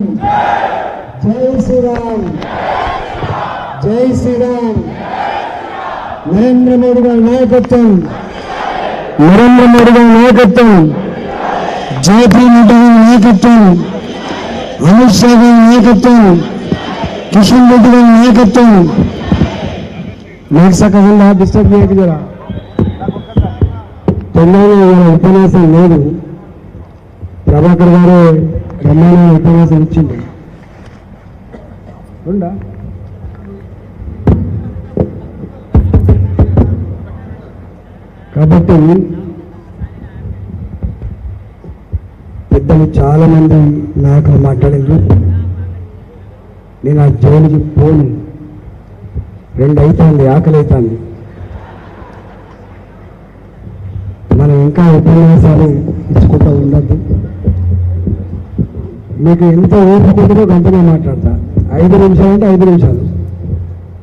జై శ్రీరామ్. జై శ్రీరామ్. నరేంద్ర మోడీ గారి నాయకత్వం. నరేంద్ర మోడీ గారి నాయకత్వం. జేపీ నడ్డా గారి నాయకత్వం. అమిత్ షా గారి నాయకత్వం. కిషన్ రెడ్డి గారి నాయకత్వం. మీకు సకహంగా డిస్టర్బ్ చేయకు జరా తెలంగాణ ఉపన్యాసం లేదు. ప్రభాకర్ గారు బ్రహ్మాండ ఉపవాసం ఇచ్చింది ఉండా కాబట్టి పెద్దలు చాలా మంది నాయకులు మాట్లాడారు నేను ఆ జోలికి పోను. రెండు అవుతుంది ఆకలి అవుతుంది మనం ఇంకా ఉపన్యాసాలు ఇచ్చుకుంటూ ఉండద్దు. మీకు ఎంత ఓపికంటుందో గంటనే మాట్లాడతా. ఐదు నిమిషాలు అంటే ఐదు నిమిషాలు.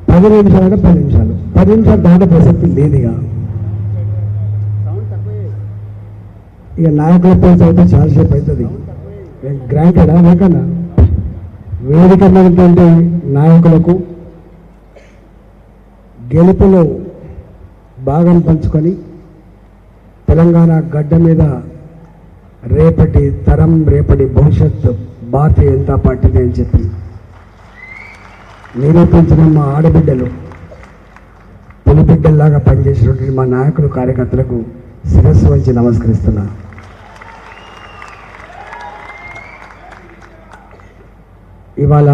పది నిమిషాలు అంటే పది నిమిషాలు. పది నిమిషాలు దాటే ప్రసక్తి లేదు ఇక ఇక నాయకుల పేరు చదివితే చాలాసేపు అవుతుంది. గ్రాంటెడా? లేకన్నా వేదిక ఉన్నటువంటి నాయకులకు గెలుపులో భాగం పంచుకొని తెలంగాణ గడ్డ మీద రేపటి తరం రేపటి భవిష్యత్తు భారతీయ జనతా పార్టీది అని చెప్పి నిరూపించిన మా ఆడబిడ్డలు పులిబిడ్డల్లాగా పనిచేసినటువంటి మా నాయకులు కార్యకర్తలకు శిరస్సు వంచి నమస్కరిస్తున్నా. ఇవాళ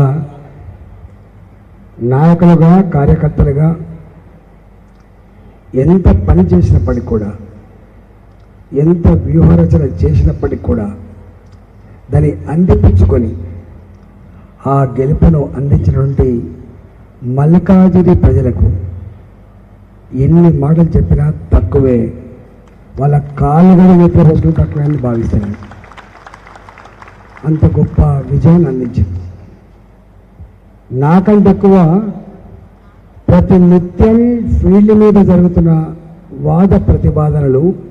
నాయకులుగా కార్యకర్తలుగా ఎంత పని చేసినప్పటికి కూడా ఎంత వ్యూహరచన చేసినప్పటికి కూడా దాన్ని అందిపించుకొని ఆ గెలుపును అందించినటువంటి మల్లికార్జుని ప్రజలకు ఎన్ని మాటలు చెప్పినా తక్కువే. వాళ్ళ కాళ్ళు కూడా చెప్పే రోజులు తక్కువే భావిస్తాను అంత గొప్ప విజయాన్ని అందించింది. నాకంటే ఎక్కువ ప్రతి నిత్యం ఫీల్డ్ మీద జరుగుతున్న వాద ప్రతిపాదనలు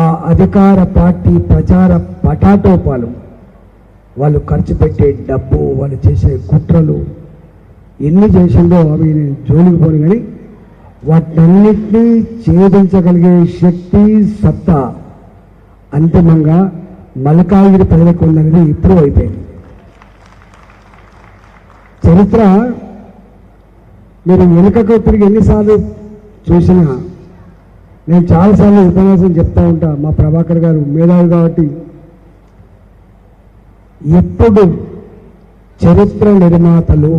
ఆ అధికార పార్టీ ప్రచార పటాటోపాలు. వాళ్ళు ఖర్చు పెట్టే డబ్బు వాళ్ళు చేసే కుట్రలు ఎన్ని చేసిందో అవి నేను జోలికి పోను కానీ వాటన్నిటినీ ఛేదించగలిగే శక్తి సత్తా అంతిమంగా మల్కాగిరి ప్రజలకు ఉందనేది ఇప్పుడు అయిపోయింది. చరిత్ర మీరు వెనుకకు తిరిగి ఎన్నిసార్లు చూసినా నేను చాలాసార్లు ఉపన్యాసం చెప్తా ఉంటా మా ప్రభాకర్ గారు మేధావి కాబట్టి. ఎప్పుడు చరిత్ర నిర్మాతలు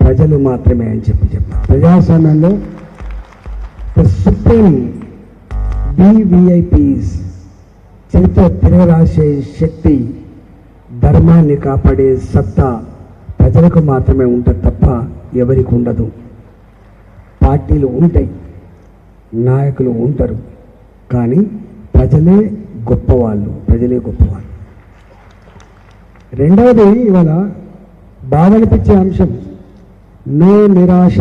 ప్రజలు మాత్రమే అని చెప్పి చెప్తా. ప్రజాస్వామ్యంలో సుప్రీం బీవీఐపీస్ చరిత్ర తిరగరాసే శక్తి ధర్మాన్ని కాపాడే సత్తా ప్రజలకు మాత్రమే ఉంటుంది తప్ప ఎవరికి ఉండదు. పార్టీలు ఉంటాయి. నాయకులు ఉంటారు. కానీ ప్రజలే గొప్పవాళ్ళు ప్రజలే గొప్పవాళ్ళు. రెండవది ఇవాళ బాధ అనిపించే అంశం నో నిరాశ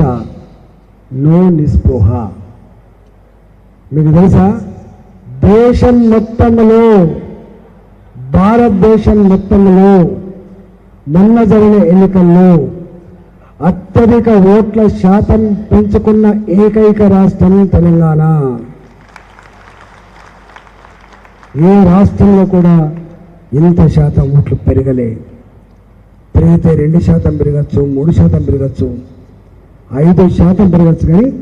నో నిస్పృహ. మీకు తెలుసా? దేశం మొత్తంలో భారతదేశం మొత్తంలో మొన్న జరిగిన ఎన్నికల్లో అత్యధిక ఓట్ల శాతం పెంచుకున్న ఏకైక రాష్ట్రం తెలంగాణ. ఏ రాష్ట్రంలో కూడా ఇంత శాతం ఓట్లు పెరగలే. పెరిగితే రెండు శాతం పెరగచ్చు మూడు శాతం పెరగచ్చు ఐదు శాతం పెరగచ్చు కానీ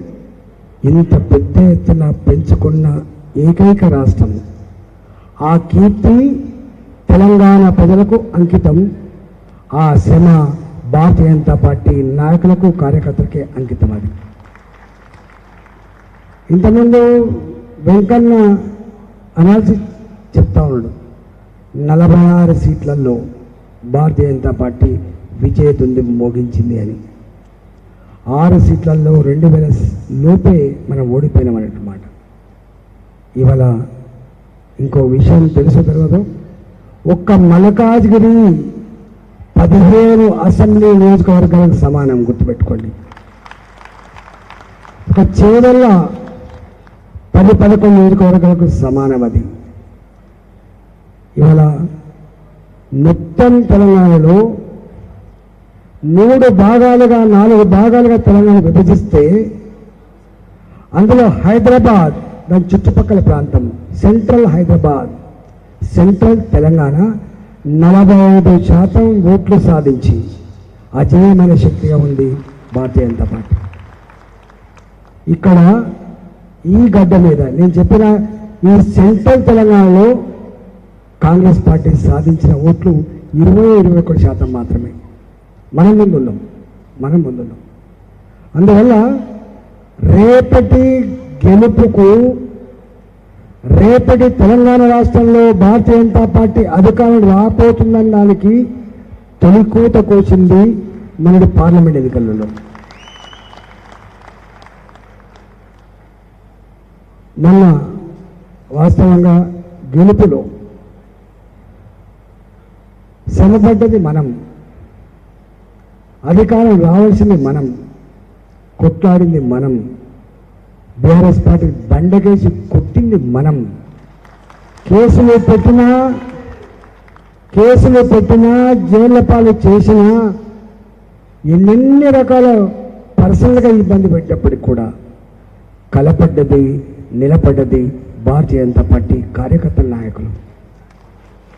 ఇంత పెద్ద ఎత్తున పెంచుకున్న ఏకైక రాష్ట్రం. ఆ కీర్తి తెలంగాణ ప్రజలకు అంకితం ఆ శ్రమ భారతీయ జనతా పార్టీ నాయకులకు కార్యకర్తలకే అంకితం అది ఇంతకుముందు వెంకన్న అనాల్సి చెప్తా ఉన్నాడు నలభై ఆరు సీట్లలో భారతీయ జనతా పార్టీ విజయదుంది మోగించింది అని. ఆరు సీట్లలో రెండు వేల లోపే మనం ఓడిపోయినామన్నమాట ఇవాళ ఇంకో విషయం తెలుసు తర్వాత ఒక్క మలకాజ్గిరి పదిహేను అసెంబ్లీ నియోజకవర్గాలకు సమానం గుర్తుపెట్టుకోండి. ఒక చేవల్ల పది పదకొండు నియోజకవర్గాలకు సమానం అది. ఇవాళ మొత్తం తెలంగాణలో మూడు భాగాలుగా నాలుగు భాగాలుగా తెలంగాణ విభజిస్తే అందులో హైదరాబాద్ దాని చుట్టుపక్కల ప్రాంతం సెంట్రల్ హైదరాబాద్ సెంట్రల్ తెలంగాణ నలభై ఐదు శాతం ఓట్లు సాధించి అజేయమైన శక్తిగా ఉంది భారతీయ జనతా పార్టీ. ఇక్కడ ఈ గడ్డ మీద నేను చెప్పిన ఈ సెంట్రల్ తెలంగాణలో కాంగ్రెస్ పార్టీ సాధించిన ఓట్లు ఇరవై ఇరవై ఒకటి శాతం మాత్రమే. మనం ముందున్నాం. మనం ముందున్నాం. అందువల్ల రేపటి గెలుపుకు రేపటి తెలంగాణ రాష్ట్రంలో భారతీయ జనతా పార్టీ అధికారం రాబోతుందన్న దానికి తొలికూత కోసింది మనది పార్లమెంట్ ఎన్నికలలో. మొన్న వాస్తవంగా గెలుపులో శ్రమపడ్డది మనం. అధికారం రావాల్సింది మనం. కొట్లాడింది మనం. బీఆర్ఎస్ పార్టీ బండకేసి కొట్టింది మనం. కేసులు పెట్టినా కేసులు పెట్టినా జైళ్ళ పాలు చేసినా ఎన్నెన్ని రకాల పర్సనల్గా ఇబ్బంది పెట్టినప్పటికి కూడా కలపడ్డది నిలబడ్డది భారతీయ జనతా పార్టీ కార్యకర్తల నాయకులు.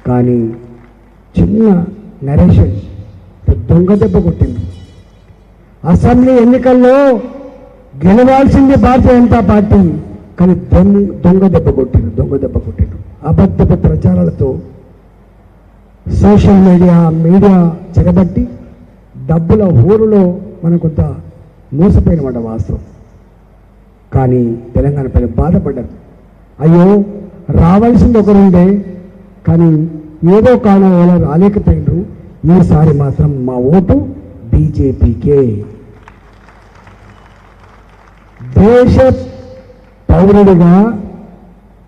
కానీ చిన్న నరేషన్ దొంగ దెబ్బ కొట్టింది. అసెంబ్లీ ఎన్నికల్లో గెలవాల్సింది భారతీయ జనతా పార్టీ. కానీ దొంగ దొంగ దెబ్బ కొట్టిండు దొంగ దెబ్బ కొట్టిండు. అబద్ధపు ప్రచారాలతో సోషల్ మీడియా మీడియా చెరబట్టి డబ్బుల ఊరులో మనం కొంత మోసపోయినమాట వాస్తవం. కానీ తెలంగాణ ప్రజలు బాధపడ్డారు. అయ్యో రావాల్సింది ఒకరుండే కానీ ఏదో కారణం వల్ల రాలేకపోయినరు. ఈసారి మాత్రం మా ఓటు బీజేపీకే. దేశ పౌరుడిగా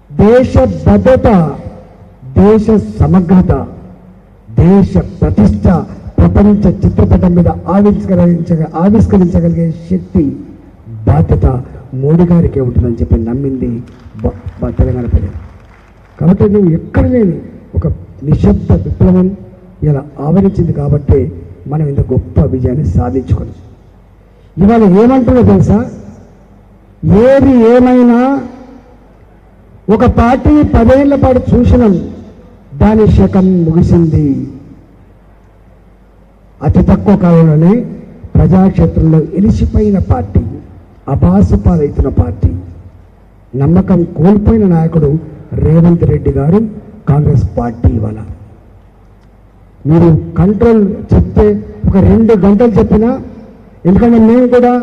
దేశ భద్రత దేశ సమగ్రత దేశ ప్రతిష్ట ప్రపంచ చిత్రపటం మీద ఆవిష్కరించగ ఆవిష్కరించగలిగే శక్తి బాధ్యత మోడీ గారికి ఉంటుందని చెప్పి నమ్మింది బ- తెలంగాణ ప్రజలు. కాబట్టి నువ్వు ఎక్కడ లేని ఒక నిశ్శబ్ద విప్లవం ఇలా ఆవరించింది కాబట్టి మనం ఇంత గొప్ప విజయాన్ని సాధించుకోవచ్చు ఇవాళ ఏమంటుందో తెలుసా? ఏది ఏమైనా ఒక పార్టీ పదేళ్ళ పాటు చూసినాం దాని శకం ముగిసింది. అతి తక్కువ కాలంలోనే ప్రజాక్షేత్రంలో ఎలిసిపోయిన పార్టీ అపాసపాలైతున్న పార్టీ నమ్మకం కోల్పోయిన నాయకుడు రేవంత్ రెడ్డి గారు కాంగ్రెస్ పార్టీ ఇవాళ. మీరు కంట్రోల్ చెప్తే ఒక రెండు గంటలు చెప్పినా ఎందుకంటే మేము కూడా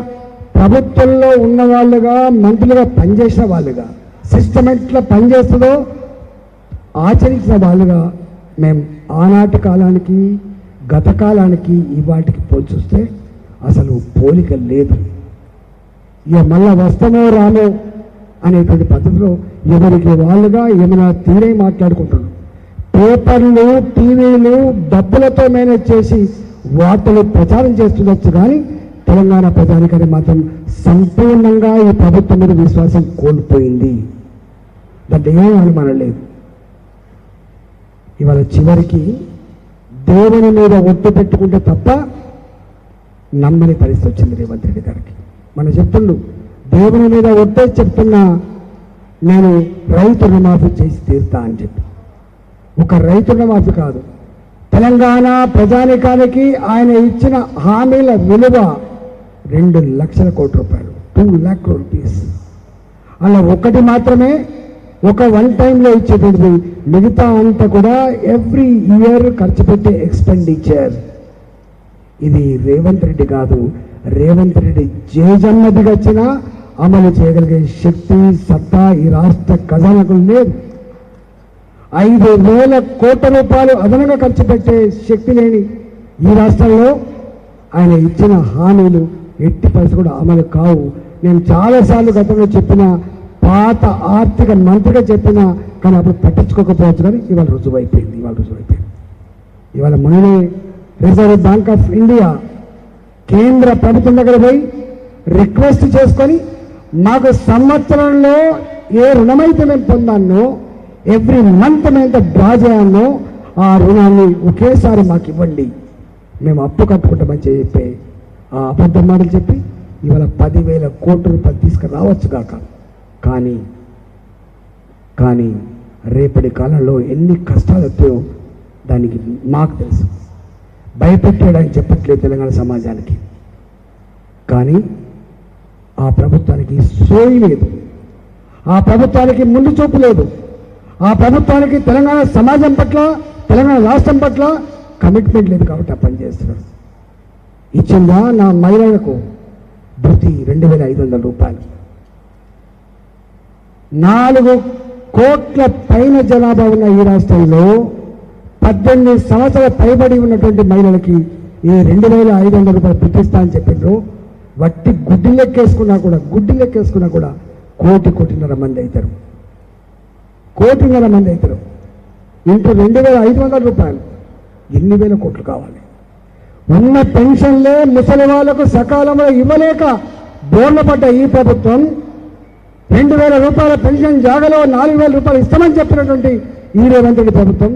ప్రభుత్వంలో ఉన్న వాళ్ళుగా మంత్రులుగా పనిచేసిన వాళ్ళుగా సిస్టమ్ ఎట్లా పనిచేస్తుందో ఆచరించిన వాళ్ళుగా మేము ఆనాటి కాలానికి గత కాలానికి ఇవాటికి పోల్చొస్తే అసలు పోలిక లేదు. ఇక మళ్ళా వస్తామో రామో అనేటువంటి పద్ధతిలో ఎవరికి వాళ్ళుగా ఏమైనా తీరే మాట్లాడుకుంటున్నారు పేపర్లు టీవీలు డబ్బులతో మేనేజ్ చేసి వార్తలు ప్రచారం చేస్తుండొచ్చు కానీ తెలంగాణ ప్రజానికని మాత్రం సంపూర్ణంగా ఈ ప్రభుత్వం మీద విశ్వాసం కోల్పోయింది. దాంట్లో ఏం అనుమానం లేదు ఇవాళ చివరికి దేవుని మీద ఒట్టు పెట్టుకుంటే తప్ప నమ్మని పరిస్థితి వచ్చింది రేవంత్ రెడ్డి గారికి. మన చెప్తుండు దేవుని మీద ఒట్టే చెప్తున్నా నేను రైతు రుణమాఫీ చేసి తీరుతా అని చెప్పి. ఒక రైతు రుణమాఫీ కాదు. తెలంగాణ ప్రజానికానికి ఆయన ఇచ్చిన హామీల విలువ రెండు లక్షల కోట్ల రూపాయలు. టూ ల్యాక్ రూపీస్ అలా ఒకటి మాత్రమే ఒక వన్ టైంలో ఇచ్చేటువంటిది. మిగతా అంతా కూడా ఎవ్రీ ఇయర్ ఖర్చు పెట్టే ఎక్స్పెండిచర్ ఇది రేవంత్ రెడ్డి కాదు. రేవంత్ రెడ్డి జేజన్నదిగా వచ్చిన అమలు చేయగలిగే శక్తి సత్తా ఈ రాష్ట్ర ఖజానకు లేదు ఐదు వేల కోట్ల రూపాయలు అదనంగా ఖర్చు పెట్టే శక్తి లేని ఈ రాష్ట్రంలో ఆయన ఇచ్చిన హామీలు ఎట్టి పరిస్థితి కూడా అమలు కావు. నేను చాలాసార్లు గతంలో చెప్పిన పాత ఆర్థిక మంత్రిగా చెప్పిన కానీ అప్పుడు పట్టించుకోకపోవచ్చు కానీ ఇవాళ రుజువైపోయింది ఇవాళ రుజువైపోయింది. ఇవాళ మొన్ననే రిజర్వ్ బ్యాంక్ ఆఫ్ ఇండియా కేంద్ర ప్రభుత్వం దగ్గర పోయి రిక్వెస్ట్ చేసుకొని మాకు సంవత్సరంలో ఏ రుణమైతే మేము పొందానో ఎవ్రీ మంత్ మేము డ్రా చేయాలో ఆ రుణాన్ని ఒకేసారి మాకు ఇవ్వండి. మేము అప్పు కట్టుకుంటామని చెప్పి ఆ అబద్ధ మాటలు చెప్పి ఇవాళ పదివేల కోట్ల రూపాయలు తీసుకురావచ్చు కాక. కానీ కానీ రేపటి కాలంలో ఎన్ని కష్టాలు వచ్చాయో దానికి మాకు తెలుసు. భయపెట్టాడని చెప్పట్లేదు తెలంగాణ సమాజానికి. కానీ ఆ ప్రభుత్వానికి సోయి లేదు. ఆ ప్రభుత్వానికి ముందు చూపు లేదు. ఆ ప్రభుత్వానికి తెలంగాణ సమాజం పట్ల తెలంగాణ రాష్ట్రం పట్ల కమిట్మెంట్ లేదు కాబట్టి ఆ పని చేస్తున్నారు ఇచ్చిందా నా మహిళలకు? ప్రతి రెండు వేల ఐదు వందల రూపాయలు. నాలుగు కోట్ల పైన జనాభా ఉన్న ఈ రాష్ట్రంలో పద్దెనిమిది సంవత్సరాల పైబడి ఉన్నటువంటి మహిళలకి ఈ రెండు వేల ఐదు వందల రూపాయలు పుట్టిస్తా అని చెప్పిండ్రు. వట్టి గుడ్డి లెక్కేసుకున్నా కూడా గుడ్డి లెక్కేసుకున్నా కూడా కోటి కోటిన్నర మంది అవుతారు. కోటిన్నర మంది అవుతారు. ఇంటూ రెండు వేల ఐదు వందల రూపాయలు ఎన్ని వేల కోట్లు కావాలి? ఉన్న పెన్షన్లే ముసలి వాళ్ళకు సకాలంలో ఇవ్వలేక బోర్ల పడ్డ ఈ ప్రభుత్వం రెండు వేల రూపాయల పెన్షన్ జాగలో నాలుగు వేల రూపాయలు ఇస్తామని చెప్పినటువంటి ఈ రేవంత్ రెడ్డి ప్రభుత్వం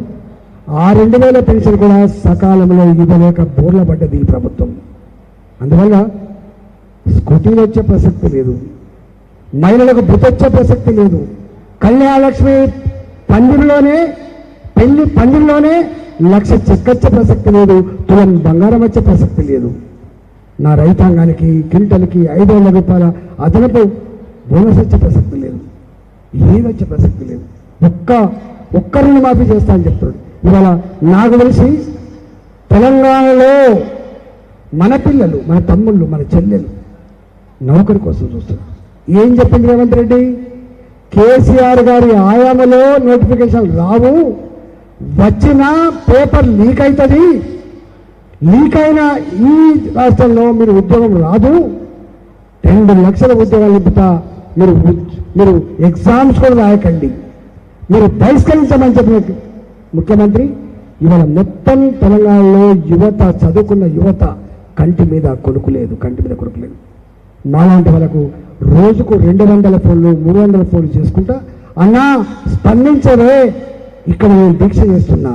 ఆ రెండు వేల పెన్షన్ కూడా సకాలంలో ఇవ్వలేక బోర్ల పడ్డది ఈ ప్రభుత్వం. అందువల్ల స్కూటీలు వచ్చే ప్రసక్తి లేదు మహిళలకు బుతొచ్చే ప్రసక్తి లేదు. కళ్యాణలక్ష్మి పందిరిలోనే పెళ్ళి పందిరిలోనే లక్ష చెక్కచ్చే ప్రసక్తి లేదు తులం బంగారం వచ్చే ప్రసక్తి లేదు. నా రైతాంగానికి క్వింటల్కి ఐదు వందల రూపాయల అదనపు బోనస్ వచ్చే ప్రసక్తి లేదు. ఏది వచ్చే ప్రసక్తి లేదు. ఒక్క ఒక్క మాఫీ చేస్తా అని చెప్తాడు ఇవాళ నాకు తెలిసి తెలంగాణలో మన పిల్లలు మన తమ్ముళ్ళు మన చెల్లెలు నౌకరి కోసం చూస్తున్నారు. ఏం చెప్పింది రేవంత్ రెడ్డి? కేసీఆర్ గారి ఆయామలో నోటిఫికేషన్ రావు. వచ్చిన పేపర్ లీక్ అవుతుంది లీక్ అయిన ఈ రాష్ట్రంలో మీరు ఉద్యోగం రాదు. రెండు లక్షల ఉద్యోగాలు నింపుతా మీరు మీరు ఎగ్జామ్స్ కూడా రాయకండి. మీరు బహిష్కరించమని చెప్పిన ముఖ్యమంత్రి ఇవాళ మొత్తం తెలంగాణలో యువత చదువుకున్న యువత కంటి మీద కొడుకు లేదు కంటి మీద కొడుకు లేదు. మాలాంటి వాళ్ళకు రోజుకు రెండు వందల ఫోన్లు మూడు వందల ఫోన్లు చేసుకుంటా అన్నా స్పందించరే ఇక్కడ నేను దీక్ష చేస్తున్నా.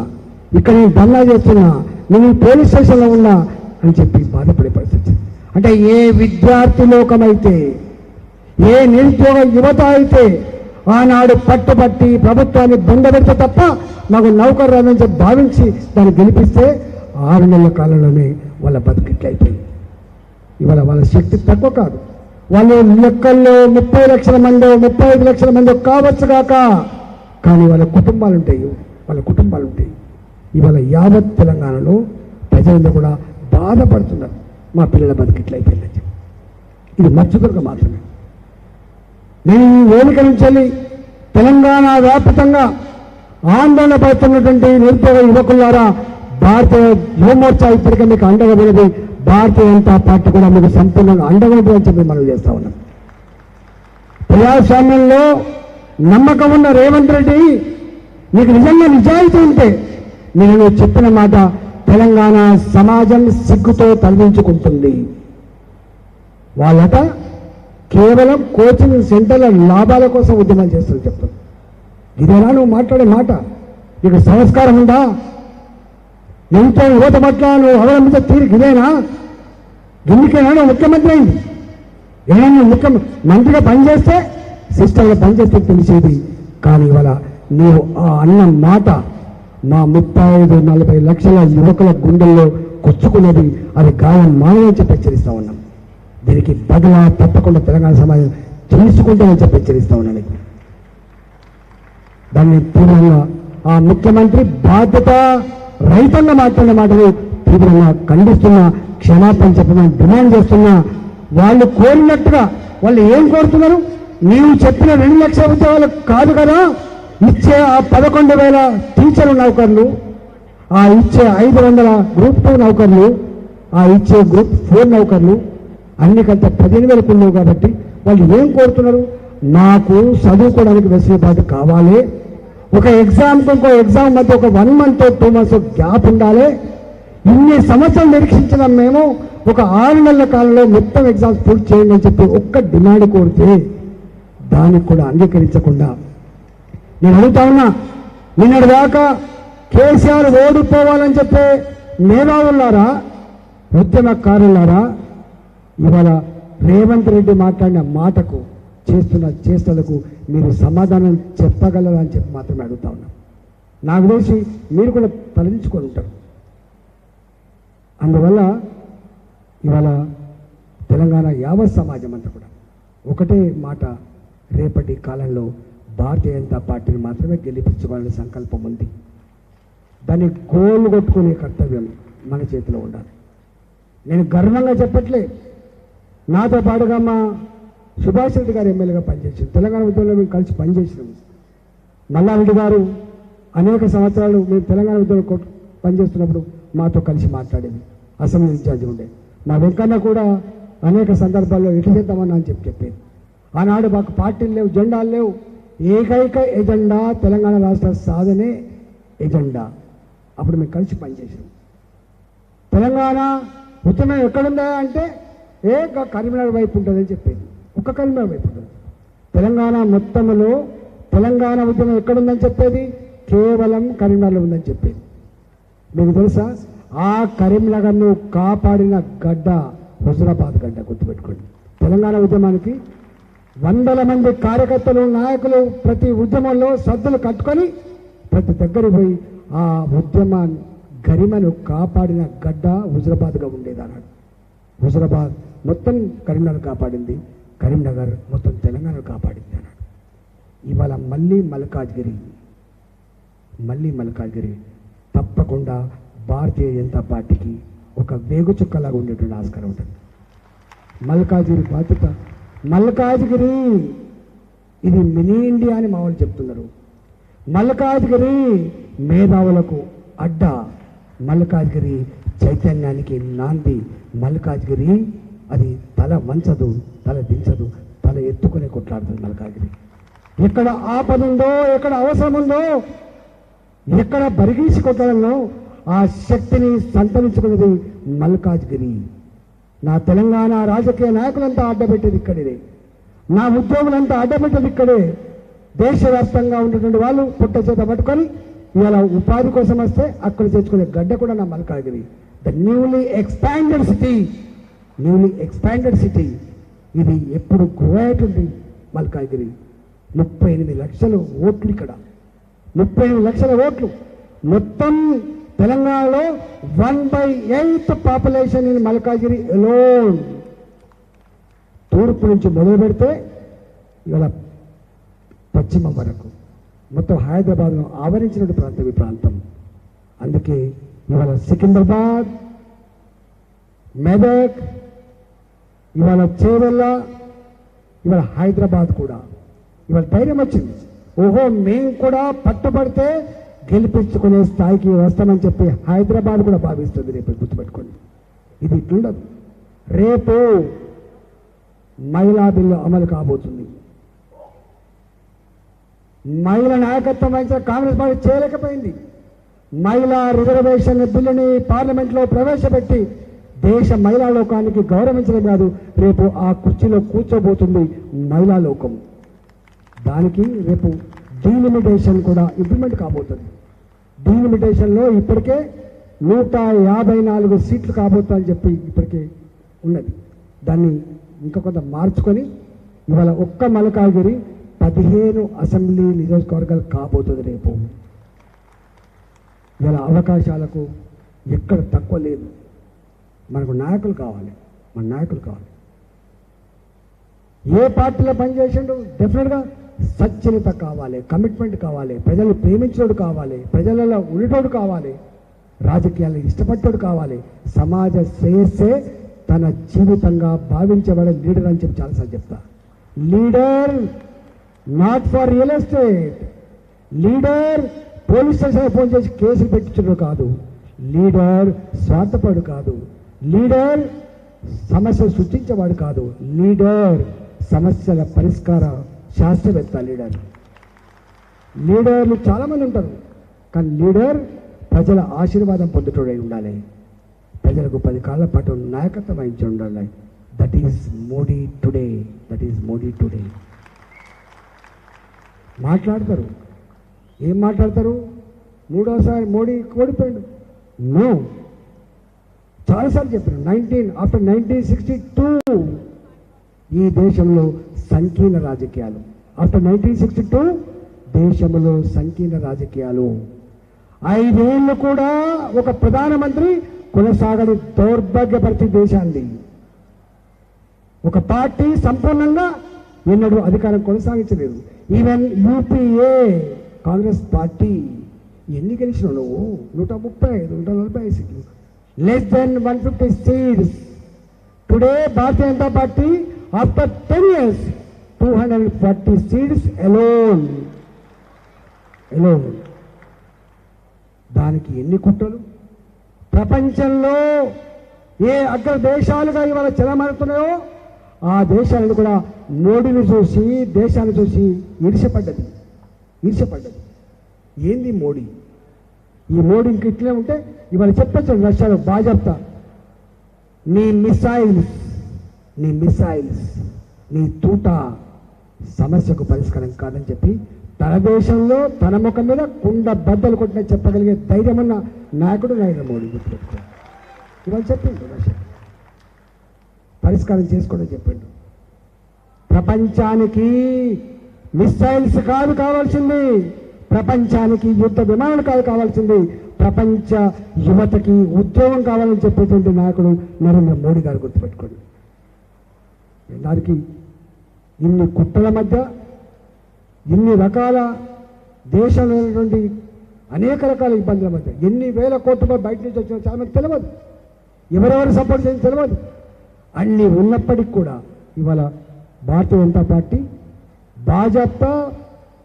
ఇక్కడ నేను ధర్నా చేస్తున్నా. నేను పోలీస్ స్టేషన్లో ఉన్నా అని చెప్పి బాధపడే పరిస్థితి అంటే ఏ విద్యార్థి లోకమైతే ఏ నిరుద్యోగ యువత అయితే ఆనాడు పట్టుబట్టి ప్రభుత్వాన్ని బండబెడితే తప్ప నాకు నౌకరు రాదని చెప్పి భావించి దాన్ని గెలిపిస్తే ఆరు నెలల కాలంలోనే వాళ్ళ బతికిట్లయిపోయింది ఇవాళ వాళ్ళ శక్తి తక్కువ కాదు. వాళ్ళు లెక్కల్లో ముప్పై లక్షల మందో ముప్పై ఐదు లక్షల మందో కావచ్చు కాక కానీ వాళ్ళ కుటుంబాలు ఉంటాయి వాళ్ళ కుటుంబాలు ఉంటాయి ఇవాళ యావత్ తెలంగాణలో ప్రజలందరూ కూడా బాధపడుతున్నారు. మా పిల్లల బతికిట్లయితే చెప్పి. ఇది మచ్చుకొరక మాత్రమే. నేను ఈ వేదిక నుంచి తెలంగాణ వ్యాప్తంగా ఆందోళన పడుతున్నటువంటి నిరుద్యోగ యువకులారా భారతీయ యువమోర్చా ఇప్పటికే మీకు అండగా ఉన్నది. భారతీయ జనతా పార్టీ కూడా మీకు సంపూర్ణంగా అండగా ఉంటుందని చెప్పి మనం చేస్తా ఉన్నాం. ప్రజాస్వామ్యంలో నమ్మకం ఉన్న రేవంత్ రెడ్డి నీకు నిజంగా నిజాయితీ ఉంటే నేను నువ్వు చెప్పిన మాట తెలంగాణ సమాజం సిగ్గుతో తరలించుకుంటుంది వాళ్ళట కేవలం కోచింగ్ సెంటర్ల లాభాల కోసం ఉద్యమాలు చేస్తారు చెప్తాను. ఇదేనా నువ్వు మాట్లాడే మాట? నీకు సంస్కారం ఉందా? ఎంతో యువత పట్ల నువ్వు అవలంబించే తీరు ఇదేనా ఎందుకేనా నువ్వు ముఖ్యమంత్రి అయింది. ఏమైనా నువ్వు ముఖ్య మంత్రిగా పనిచేస్తే సిస్టంలో పనిచేస్తే తెలిసేది కానీ ఇవాళ నీవు ఆ అన్న మాట మా ముప్పై ఐదు నలభై లక్షల యువకుల గుండెల్లో కొచ్చుకున్నది అది గాయం మానవని చెప్పి హెచ్చరిస్తా ఉన్నాం. దీనికి బదులా తప్పకుండా తెలంగాణ సమాజం తెలుసుకుంటామని చెప్పి హెచ్చరిస్తా ఉన్నాను. దాన్ని తీవ్రంగా ఆ ముఖ్యమంత్రి బాధ్యత రైతంగా మాట్లాడిన మాటలు తీవ్రంగా ఖండిస్తున్నా క్షమాపణ చెప్పమని డిమాండ్ చేస్తున్నా వాళ్ళు కోరినట్టుగా వాళ్ళు ఏం కోరుతున్నారు? నీవు చెప్పిన రెండు లక్షల ఉద్యోగాలు కాదు కదా? ఇచ్చే ఆ పదకొండు వేల టీచర్ నౌకర్లు ఆ ఇచ్చే ఐదు వందల గ్రూప్ టూ నౌకర్లు ఆ ఇచ్చే గ్రూప్ ఫోర్ నౌకర్లు అన్ని కంటే పదిహేను వేలకు ఉండవు కాబట్టి వాళ్ళు ఏం కోరుతున్నారు? నాకు చదువుకోవడానికి వెసులుబాటు కావాలి. ఒక ఎగ్జామ్కి ఇంకో ఎగ్జామ్ మధ్య ఒక one month two months gap ఉండాలి. ఇన్ని సంవత్సరాలు నిరీక్షించడం మేము ఒక ఆరు నెలల కాలంలో మొత్తం ఎగ్జామ్స్ పూర్తి చేయండి అని చెప్పి ఒక్క డిమాండ్ కోరితే దానికి కూడా అంగీకరించకుండా. నేను అడుగుతా ఉన్నా నిన్నటి దాకా కేసీఆర్ ఓడిపోవాలని చెప్పే మేధావులారా ఉద్యమకారులారా ఇవాళ రేవంత్ రెడ్డి మాట్లాడిన మాటకు చేస్తున్న చేష్టలకు మీరు సమాధానం చెప్పగలరా అని చెప్పి మాత్రమే అడుగుతా ఉన్నాం. నాకు తెలిసి మీరు కూడా తలదించుకొని ఉంటారు. అందువల్ల ఇవాళ తెలంగాణ యావత్ సమాజం అంతా కూడా ఒకటే మాట రేపటి కాలంలో భారతీయ జనతా పార్టీని మాత్రమే గెలిపించుకోవాలనే సంకల్పం ఉంది. దాన్ని గోలు కొట్టుకునే కర్తవ్యం మన చేతిలో ఉండాలి. నేను గర్వంగా చెప్పట్లే. నాతో పాటుగా మా సుభాష్ రెడ్డి గారు ఎమ్మెల్యేగా పనిచేసింది తెలంగాణ ఉద్యమంలో మేము కలిసి పనిచేసినాము మల్లారెడ్డి గారు అనేక సంవత్సరాలు మేము తెలంగాణ ఉద్యమంలో పనిచేస్తున్నప్పుడు మాతో కలిసి మాట్లాడేది అసెంబ్లీ ఇన్ఛార్జి ఉండే. మా వెంకన్న కూడా అనేక సందర్భాల్లో ఎటు చేద్దామని అని చెప్పి చెప్పేది ఆనాడు మాకు పార్టీలు లేవు జెండాలు లేవు. ఏకైక ఎజెండా తెలంగాణ రాష్ట్ర సాధనే ఎజెండా. అప్పుడు మేము కలిసి పనిచేసాం తెలంగాణ ఉద్యమం ఎక్కడుందా అంటే ఏ కరీంనగర్ వైపు ఉంటుందని చెప్పేది. ఒక్క కరీంనగర్ వైపు ఉంటుంది. తెలంగాణ మొత్తంలో తెలంగాణ ఉద్యమం ఎక్కడుందని చెప్పేది? కేవలం కరీంనగర్లో ఉందని చెప్పేది. మీకు తెలుసా? ఆ కరీంనగర్ను కాపాడిన గడ్డ హుజరాబాద్ గడ్డ గుర్తుపెట్టుకోండి. తెలంగాణ ఉద్యమానికి వందల మంది కార్యకర్తలు నాయకులు ప్రతి ఉద్యమంలో సద్దులు కట్టుకొని ప్రతి దగ్గర పోయి ఆ ఉద్యమ గరిమను కాపాడిన గడ్డ హుజరాబాద్గా ఉండేదన్నాడు హుజరాబాద్ మొత్తం కరీంనగర్ కాపాడింది. కరీంనగర్ మొత్తం తెలంగాణ కాపాడింది అన్నాడు ఇవాళ మళ్ళీ మల్కాజ్గిరి మళ్ళీ మల్కాజ్గిరి తప్పకుండా భారతీయ జనతా పార్టీకి ఒక వేగుచుక్కలాగా ఉండేటువంటి ఆస్కారం ఉంటుంది. మల్కాజ్గిరి బాధ్యత మల్కాజ్గిరి ఇది మినీ ఇండియా అని మా వాళ్ళు చెప్తున్నారు. మల్కాజ్గిరి మేధావులకు అడ్డ. మల్కాజ్గిరి చైతన్యానికి నాంది. మల్కాజ్గిరి అది తల వంచదు తల దించదు తల ఎత్తుకునే కొట్లాడుతుంది మల్కాజ్గిరి ఎక్కడ ఆపద ఉందో ఎక్కడ అవసరం ఉందో ఎక్కడ బరిగీసి కొట్టడంలో ఆ శక్తిని సంతరించుకున్నది మల్కాజ్గిరి నా తెలంగాణ రాజకీయ నాయకులంతా అడ్డపెట్టేది ఇక్కడే నా ఉద్యోగులంతా అడ్డపెట్టేది ఇక్కడే. దేశవ్యాప్తంగా ఉన్నటువంటి వాళ్ళు పుట్ట చేత పట్టుకొని ఇవాళ ఉపాధి కోసం వస్తే అక్కడ చేర్చుకునే గడ్డ కూడా నా Malkajgiri. The newly expanded city newly expanded city ఇది ఎప్పుడు గ్రో అయ్యేటువంటి మల్కాజ్గిరి ముప్పై ఎనిమిది లక్షల ఓట్లు ఇక్కడ. ముప్పై ఎనిమిది లక్షల ఓట్లు. మొత్తం తెలంగాణలో one by eighth population in Malkajgiri alone తూర్పు నుంచి మొదలు పెడితే ఇవాళ పశ్చిమం వరకు. మొత్తం హైదరాబాద్ను ఆవరించినటువంటి ప్రాంతం ఈ ప్రాంతం. అందుకే ఇవాళ సికింద్రాబాద్ మెదక్ ఇవాళ చేవెళ్ళ ఇవాళ హైదరాబాద్ కూడా. ఇవాళ ధైర్యం వచ్చింది. ఓహో మేము కూడా పట్టుబడితే గెలిపించుకునే స్థాయికి వస్తామని చెప్పి హైదరాబాద్ కూడా భావిస్తుంది రేపు గుర్తుపెట్టుకోండి. ఇది ఇట్లుండదు రేపు మహిళా బిల్లు అమలు కాబోతుంది. మహిళ నాయకత్వం వహించిన కాంగ్రెస్ పార్టీ చేయలేకపోయింది మహిళా రిజర్వేషన్ బిల్లుని పార్లమెంట్లో ప్రవేశపెట్టి దేశ మహిళా లోకానికి గౌరవించడం కాదు రేపు ఆ కుర్చీలో కూర్చోబోతుంది మహిళా లోకం. దానికి రేపు డీలిమిటేషన్ కూడా ఇంప్లిమెంట్ కాబోతుంది. డీలిమిటేషన్లో ఇప్పటికే నూట యాభై నాలుగు సీట్లు కాబోతాయని చెప్పి ఇప్పటికే ఉన్నది. దాన్ని ఇంకా కొంత మార్చుకొని ఇవాళ ఒక్క మలకాగిరి పదిహేను అసెంబ్లీ నియోజకవర్గాలు కాబోతుంది రేపు. ఇవాళ అవకాశాలకు ఎక్కడ తక్కువ లేదు. మనకు నాయకులు కావాలి. మన నాయకులు కావాలి. ఏ పార్టీలో పనిచేసిండు? డెఫినెట్గా సచ్చరిత కావాలి కమిట్మెంట్ కావాలి ప్రజలు ప్రేమించోడు కావాలి ప్రజలలో ఉండేటోడు కావాలి రాజకీయాలు ఇష్టపడ్డాడు కావాలి సమాజ శ్రేయస్సే తన జీవితంగా భావించబడే లీడర్ అని చెప్పి చాలాసార్లు చెప్తా. Leader not for real estate. Leader police station phone చేసి కేసులు పెట్టించడం కాదు. లీడర్ స్వార్థపడు కాదు. లీడర్ సమస్య సృష్టించేవాడు కాదు. లీడర్ సమస్యల పరిష్కార శాస్త్రవేత్త లీడర్. లీడర్లు చాలామంది ఉంటారు కానీ లీడర్ ప్రజల ఆశీర్వాదం పొందుటోడై ఉండాలి. ప్రజలకు పది కాళ్ళ పాటు నాయకత్వం వహించి ఉండాలి. That is Modi today that is Modi today మాట్లాడతారు. ఏం మాట్లాడతారు? మూడోసారి మోడీ కోడిపోయాడు నో చాలాసార్లు చెప్పాను nineteen after nineteen sixty two ఈ దేశంలో సంకీర్ణ రాజకీయాలు. ఆఫ్టర్ నైన్టీన్ సిక్స్టీ టూ దేశంలో సంకీర్ణ రాజకీయాలు. ఐదేళ్ళు కూడా ఒక ప్రధానమంత్రి కొనసాగని దౌర్భాగ్యపరిచే దేశాన్ని. ఒక పార్టీ సంపూర్ణంగా ఎన్నడూ అధికారం కొనసాగించలేదు. ఈవెన్ యూపీఏ కాంగ్రెస్ పార్టీ ఎన్ని గెలిచినావు నువ్వు నూట ముప్పై ఐదు నూట నలభై ఐదు సీట్లు. Less than one fifty seats today Bharatiya Janata party after ten years two hundred forty Alone. Alone దానికి ఎన్ని కుట్రలు? ప్రపంచంలో ఏ అగ్ర దేశాలుగా ఇవాళ చెలమడుతున్నాయో ఆ దేశాలను కూడా మోడీని చూసి దేశాన్ని చూసి ఈర్షపడ్డది ఈర్షపడ్డది ఏంది మోడీ? ఈ మోడీ ఇంక ఇట్లే ఉంటే ఇవాళ చెప్పచ్చు రష్యాలో బాగా చెప్తా నీ మిసైల్స్ నీ మిసైల్స్ నీ తూట సమస్యకు పరిష్కారం కాదని చెప్పి తన దేశంలో తన ముఖం మీద కుండ బద్దలు కొట్టిన చెప్పగలిగే ధైర్యమన్న నాయకుడు నరేంద్ర మోడీ గుర్తుపెట్టుకో ఇవాళ చెప్పిండు రష్యా. పరిష్కారం చేసుకోవడం చెప్పిండు. ప్రపంచానికి మిసైల్స్ కాదు కావాల్సింది. ప్రపంచానికి యుద్ధ విమానాలు కాదు కావాల్సింది. ప్రపంచ యువతకి ఉద్యోగం కావాలని చెప్పేటువంటి నాయకుడు నరేంద్ర మోడీ గారు గుర్తుపెట్టుకోండి. దానికి ఇన్ని కుట్రల మధ్య ఇన్ని రకాల దేశంలో ఉన్నటువంటి అనేక రకాల ఇబ్బందుల మధ్య ఎన్ని వేల కోట్ల రూపాయలు బయట నుంచి వచ్చిన చాలా మంది తెలియదు ఎవరెవరు సపోర్ట్ చేసి తెలియదు అన్ని ఉన్నప్పటికీ కూడా ఇవాళ Bharatiya Janata party Bhajapa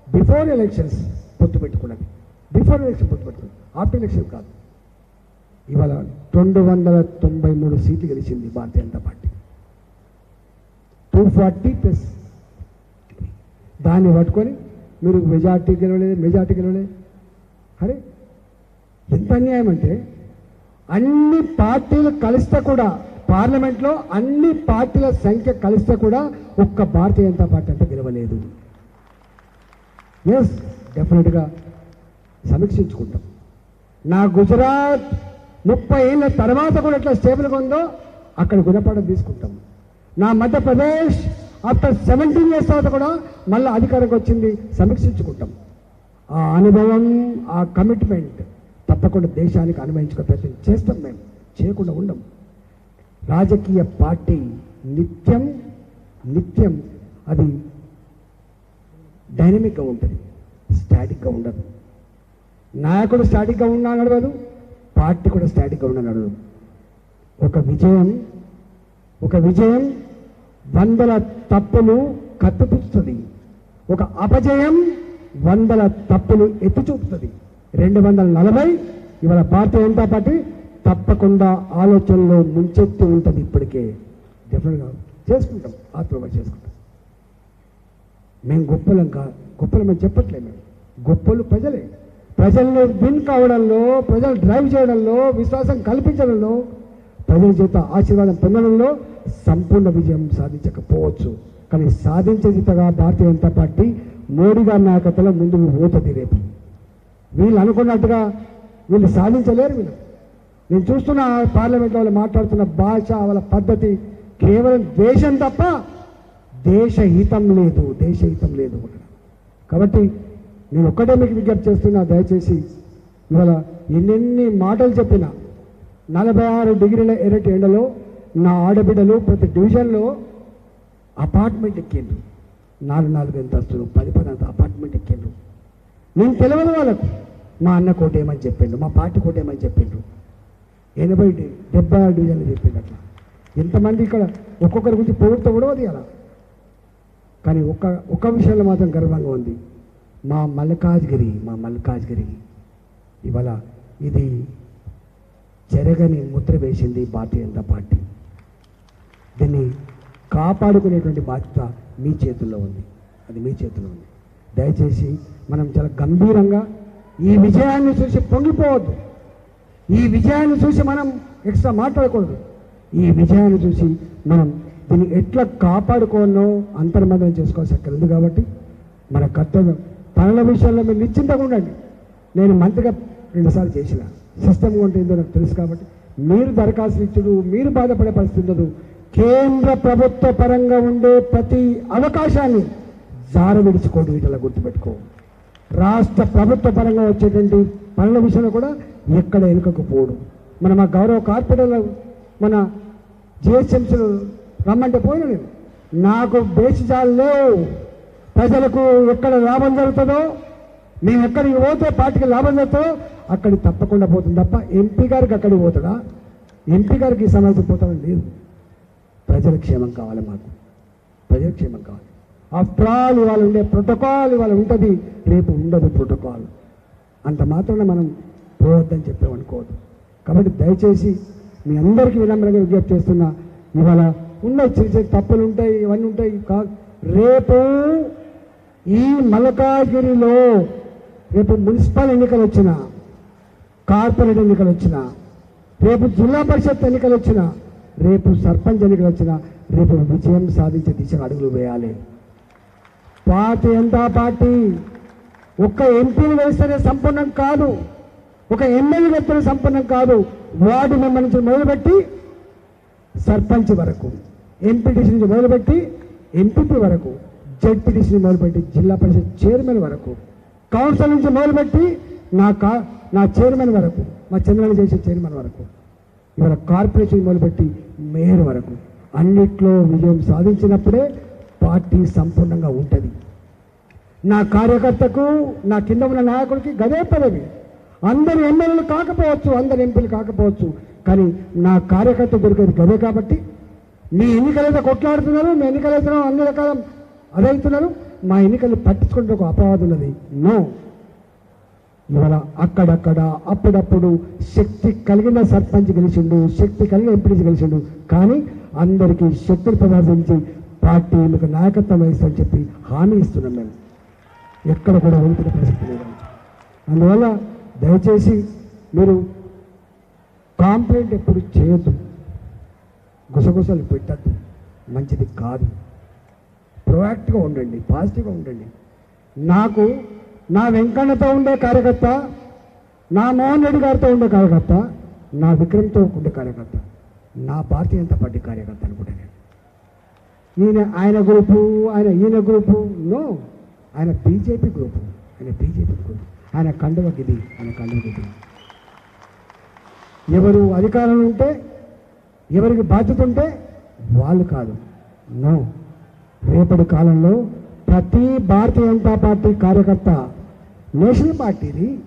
before elections పొత్తు పెట్టుకున్నది. బిఫోర్ ఎలక్షన్ పొత్తు పెట్టుకున్నది. ఆఫ్టర్ ఎలక్షన్ కాదు. ఇవాళ రెండు వందల తొంభై మూడు సీట్లు గెలిచింది Bharatiya Janata party. Two forty plus దాన్ని పట్టుకొని మీరు మెజార్టీ గెలవలేదు మెజార్టీ గెలవలేదు. అరే ఎంత అన్యాయం అంటే అన్ని పార్టీలు కలిస్తే కూడా పార్లమెంట్లో అన్ని పార్టీల సంఖ్య కలిస్తే కూడా ఒక్క భారతీయ జనతా పార్టీ అంటే గెలవలేదు. ఎస్ డెఫినెట్గా సమీక్షించుకుంటాం. నా గుజరాత్ ముప్పై ఏళ్ళ తర్వాత కూడా ఎట్లా స్టేబుల్గా ఉందో అక్కడ గుణపాఠం తీసుకుంటాం. నా మధ్యప్రదేశ్ ఆఫ్టర్ సెవెంటీన్ ఇయర్స్ తర్వాత కూడా మళ్ళీ అధికారంకి వచ్చింది. సమీక్షించుకుంటాం. ఆ అనుభవం ఆ కమిట్మెంట్ తప్పకుండా దేశానికి అనుభవించుకునే ప్రయత్నం చేస్తాం మేము. చేయకుండా ఉండం. రాజకీయ పార్టీ నిత్యం నిత్యం అది డైనమిక్గా ఉంటుంది. స్టాటిక్గా ఉండదు. నాయకుడు స్టాటిక్గా ఉన్నా నడవదు. పార్టీ కూడా స్టాటిక్గా ఉన్నా నడవదు. ఒక విజయం ఒక విజయం వందల తప్పులు కప్పిపుచ్చుతుంది. ఒక అపజయం వందల తప్పులు ఎత్తి చూపుతుంది రెండు వందల నలభై ఇవాళ భారతీయ జనతా పార్టీ తప్పకుండా ఆలోచనలో ముంచెత్తి ఉంటుంది ఇప్పటికే. డెఫినెట్గా చేసుకుంటాం ఆత్మహత్య చేసుకుంటాం. మేము గొప్పలం కా గొప్పలు మేము చెప్పట్లేదు మేము. గొప్పలు ప్రజలే. ప్రజల్లో విన్ కావడంలో ప్రజలు డ్రైవ్ చేయడంలో విశ్వాసం కల్పించడంలో ప్రజల చేత ఆశీర్వాదం పొందడంలో సంపూర్ణ విజయం సాధించకపోవచ్చు. కానీ సాధించే దిశగా భారతీయ జనతా పార్టీ మోడీ గారి నాయకత్వంలో ముందుకు పోతుంది రేపు. వీళ్ళు అనుకున్నట్టుగా వీళ్ళు సాధించలేరు వీళ్ళు. నేను చూస్తున్న పార్లమెంట్లో వాళ్ళు మాట్లాడుతున్న భాష వాళ్ళ పద్ధతి కేవలం దేశం తప్ప దేశహితం లేదు దేశహితం లేదు కాబట్టి నేను ఒక్కటే మీకు విజ్ఞప్తి చేస్తున్నా దయచేసి ఇవాళ ఎన్నెన్ని మాటలు చెప్పినా నలభై ఆరు డిగ్రీల ఎరటి ఎండలో నా ఆడబిడ్డలు ప్రతి డివిజన్లో అపార్ట్మెంట్ ఎక్కిండ్రు. నాలుగు నాలుగు అంతస్తులు పది పది అంత అపార్ట్మెంట్ ఎక్కిండ్రు. నేను తెలియదు వాళ్ళకు మా అన్న కోట ఏమని చెప్పిండు మా పార్టీ కోట ఏమని చెప్పిండ్రు ఎనభై డెబ్బై ఆరు డివిజన్లు చెప్పిండు అట్లా. ఎంతమంది ఇక్కడ ఒక్కొక్కరి గురించి పొగుడుతో కూడా అది అలా కానీ ఒక్క ఒక్క విషయంలో మాత్రం గర్వంగా ఉంది. మా మల్లికాజ్గిరి మా మల్లికాజ్గిరి ఇవాళ ఇది జరగని ముద్ర వేసింది భారతీయ జనతా పార్టీ. దీన్ని కాపాడుకునేటువంటి బాధ్యత మీ చేతుల్లో ఉంది. అది మీ చేతిలో ఉంది. దయచేసి మనం చాలా గంభీరంగా ఈ విజయాన్ని చూసి పొంగిపోవద్దు. ఈ విజయాన్ని చూసి మనం ఎక్స్ట్రా మాట్లాడకూడదు. ఈ విజయాన్ని చూసి మనం దీన్ని ఎట్లా కాపాడుకోనో అంతర్మదనం చేసుకోవాల్సి అక్కడ ఉంది కాబట్టి మన కర్తవ్యం పనుల విషయంలో మీరు నిశ్చింతగా ఉండండి. నేను మంత్రిగా రెండుసార్లు చేసిన. సిస్టమ్ ఉంటుందో నాకు తెలుసు కాబట్టి మీరు దరఖాస్తు ఇచ్చుడు మీరు బాధపడే పరిస్థితి ఉండదు. కేంద్ర ప్రభుత్వ పరంగా ఉండే ప్రతి అవకాశాన్ని జార విడుచుకోడు వీటిలో గుర్తుపెట్టుకో. రాష్ట్ర ప్రభుత్వ పరంగా వచ్చేటువంటి పనుల విషయంలో కూడా ఎక్కడ వెనుకకు పోడు. మన మా గౌరవ కార్పొరేటర్లు మన జిహెచ్ఎంసీలు రమ్మంటే పోయిన నేను. నాకు బేసిజాలు లేవు. ప్రజలకు ఎక్కడ లాభం జరుగుతుందో మేము ఎక్కడికి పోతే పార్టీకి లాభం జరుగుతుందో అక్కడికి తప్పకుండా పోతుంది తప్ప ఎంపీ గారికి అక్కడికి పోతాడా? ఎంపీ గారికి ఈ సమస్య పోతామని లేదు. ప్రజల క్షేమం కావాలి మాకు. ప్రజల క్షేమం కావాలి. ఆఫ్టర్ ఆల్ ఇవాళ ఉండే ప్రోటోకాల్ ఇవాళ ఉంటుంది. రేపు ఉండదు ప్రోటోకాల్ అంత మాత్రాన మనం పోవద్దని చెప్పామనుకోవద్దు కాబట్టి దయచేసి మీ అందరికీ వినమ్రంగా విజ్ఞప్తి చేస్తున్నా ఇవాళ ఉన్న చిన్న చిన్న తప్పులు ఉంటాయి ఇవన్నీ ఉంటాయి. కా రేపు ఈ మలకాగిరిలో రేపు మున్సిపల్ ఎన్నికలు వచ్చిన కార్పొరేట్ ఎన్నికలు వచ్చిన రేపు జిల్లా పరిషత్ ఎన్నికలు వచ్చిన రేపు సర్పంచ్ ఎన్నికలు వచ్చిన రేపు విజయం సాధించే దిశగా అడుగులు వేయాలి. పార్టీ ఎంత పార్టీ. ఒక్క ఎంపీని వేస్తేనే సంపూర్ణం కాదు. ఒక ఎమ్మెల్యే వేస్తేనే సంపూర్ణం కాదు. వార్డు మెంబర్ నుంచి మొదలుపెట్టి సర్పంచ్ వరకు ఎంపీటీసీ నుంచి మొదలుపెట్టి ఎంపీపీ వరకు జెడ్పీటీసీ నుంచి మొదలుపెట్టి జిల్లా పరిషత్ చైర్మన్ వరకు కౌన్సిల్ నుంచి మొదలుపెట్టి నా కా నా చైర్మన్ వరకు మా చంద్రబాబు చేసే చైర్మన్ వరకు. ఇవాళ కార్పొరేషన్ మొదలుపెట్టి మేయర్ వరకు అన్నిట్లో విజయం సాధించినప్పుడే పార్టీ సంపూర్ణంగా ఉంటుంది. నా కార్యకర్తకు నా కింద ఉన్న నాయకుడికి గదే పదవి. అందరు ఎమ్మెల్యేలు కాకపోవచ్చు అందరు ఎంపీలు కాకపోవచ్చు కానీ నా కార్యకర్త దొరికేది గదే కాబట్టి మీ ఎన్నికలైతే కొట్లాడుతున్నారు మీ ఎన్నికలైతే అన్ని రకాల అదవుతున్నారు మా ఎన్నికలు పట్టించుకుంటే ఒక అపవాదం ఉన్నది. నో. ఇవాళ అక్కడక్కడ అప్పుడప్పుడు శక్తి కలిగిన సర్పంచ్ గెలిచిండు శక్తి కలిగిన ఎంపీడీసీ గెలిచిండు. కానీ అందరికీ శక్తిని ప్రదర్శించి పార్టీలకు నాయకత్వం వహిస్తామని చెప్పి హామీ ఇస్తున్నాం మేము. ఎక్కడ కూడా వణుకునే పరిస్థితి లేదు. అందువల్ల దయచేసి మీరు కాంప్లైంట్ ఎప్పుడు చేయొద్దు. గుసగుసలు పెట్టద్దు. మంచిది కాదు. ప్రొయాక్టివ్గా ఉండండి పాజిటివ్గా ఉండండి. నాకు నా వెంకన్నతో ఉండే కార్యకర్త నా మోహన్ రెడ్డి గారితో ఉండే కార్యకర్త నా విక్రమ్తో ఉండే కార్యకర్త నా భారతీయ జనతా పార్టీ కార్యకర్త అనుకుంటా నేను. ఈయన ఆయన గ్రూపు ఆయన ఈయన గ్రూపు నో ఆయన బీజేపీ గ్రూపు ఆయన బీజేపీ గ్రూపు ఆయన కండువకి ఇది ఆయన కండువకి గిది. ఎవరు అధికారంలో ఉంటే ఎవరికి బాధ్యత ఉంటే వాళ్ళు కాదు. నో రేపటి కాలంలో ప్రతి భారతీయ జనతా పార్టీ కార్యకర్త నేషనల్ పార్టీది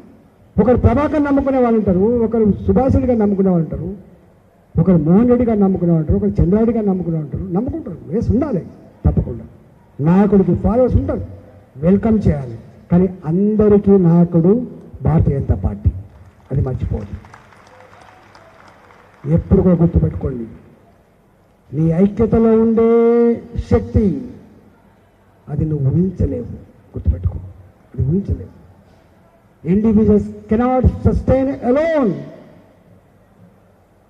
ఒకరు ప్రభాకర్ నమ్ముకునే వాళ్ళు ఉంటారు ఒకరు సుభాష్ రెడ్డి గారు నమ్ముకునే వాళ్ళు ఉంటారు ఒకరు మోహన్ రెడ్డి గారు నమ్ముకునే ఉంటారు ఒకరు చంద్రారెడ్డి గారు నమ్ముకునే ఉంటారు. నమ్ముకుంటారు. వేసి ఉండాలి. తప్పకుండా. నాయకుడికి ఫాలోవర్స్ ఉంటారు. వెల్కమ్ చేయాలి. కానీ అందరికీ నాయకుడు భారతీయ జనతా పార్టీ. అది మర్చిపోదు ఎప్పుడు కూడా గుర్తుపెట్టుకోండి. నీ ఐక్యతలో ఉండే శక్తి అది నువ్వు ఊహించలేవు. గుర్తుపెట్టుకో. అది ఊహించలేవు. ఇండివిజువల్స్ కెనాట్ సస్టైన్ అలోన్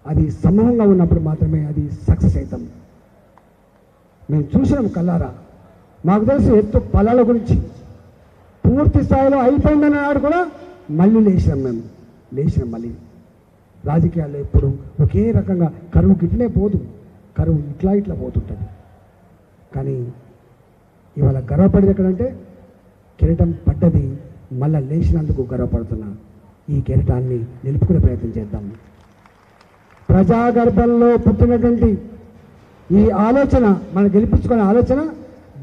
అది సమూహంగా ఉన్నప్పుడు మాత్రమే అది సక్సెస్ అవుతాం. మేము చూసినాం కల్లారా మాకు తెలుసు ఎత్తు పొలాల గురించి. పూర్తి స్థాయిలో అయిపోయిందన్న నాడు కూడా మళ్ళీ లేచినాం మేము. లేచినాం మళ్ళీ. రాజకీయాల్లో ఎప్పుడు ఒకే రకంగా కరువు గిట్లే పోదు. కరువు ఇట్లా ఇట్లా పోతుంటుంది. కానీ ఇవాళ గర్వపడేది ఎక్కడంటే కిరీటం పడ్డది మళ్ళా లేచినందుకు గర్వపడుతున్నా. ఈ కిరీటాన్ని నిలుపుకునే ప్రయత్నం చేద్దాం. ప్రజాగర్భంలో పుట్టినటువంటి ఈ ఆలోచన మనం గెలిపించుకునే ఆలోచన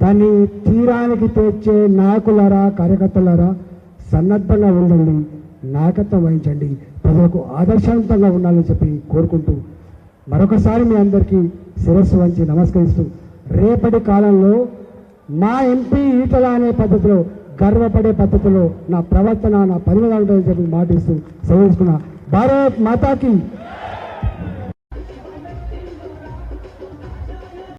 దాన్ని తీరానికి తెచ్చే నాయకులారా కార్యకర్తలారా సన్నద్ధంగా ఉండండి నాయకత్వం వహించండి ప్రజలకు ఆదర్శవంతంగా ఉండాలని చెప్పి కోరుకుంటూ మరొకసారి మీ అందరికీ శిరస్సు వంచి నమస్కరిస్తూ రేపటి కాలంలో మా ఎంపీ ఈటల అనే పద్ధతిలో గర్వపడే పద్ధతిలో నా ప్రవర్తన నా పరిణామం ఉంటుందని చెప్పి మాటిస్తూ సెలవుకున్న భారత్ మాతాకి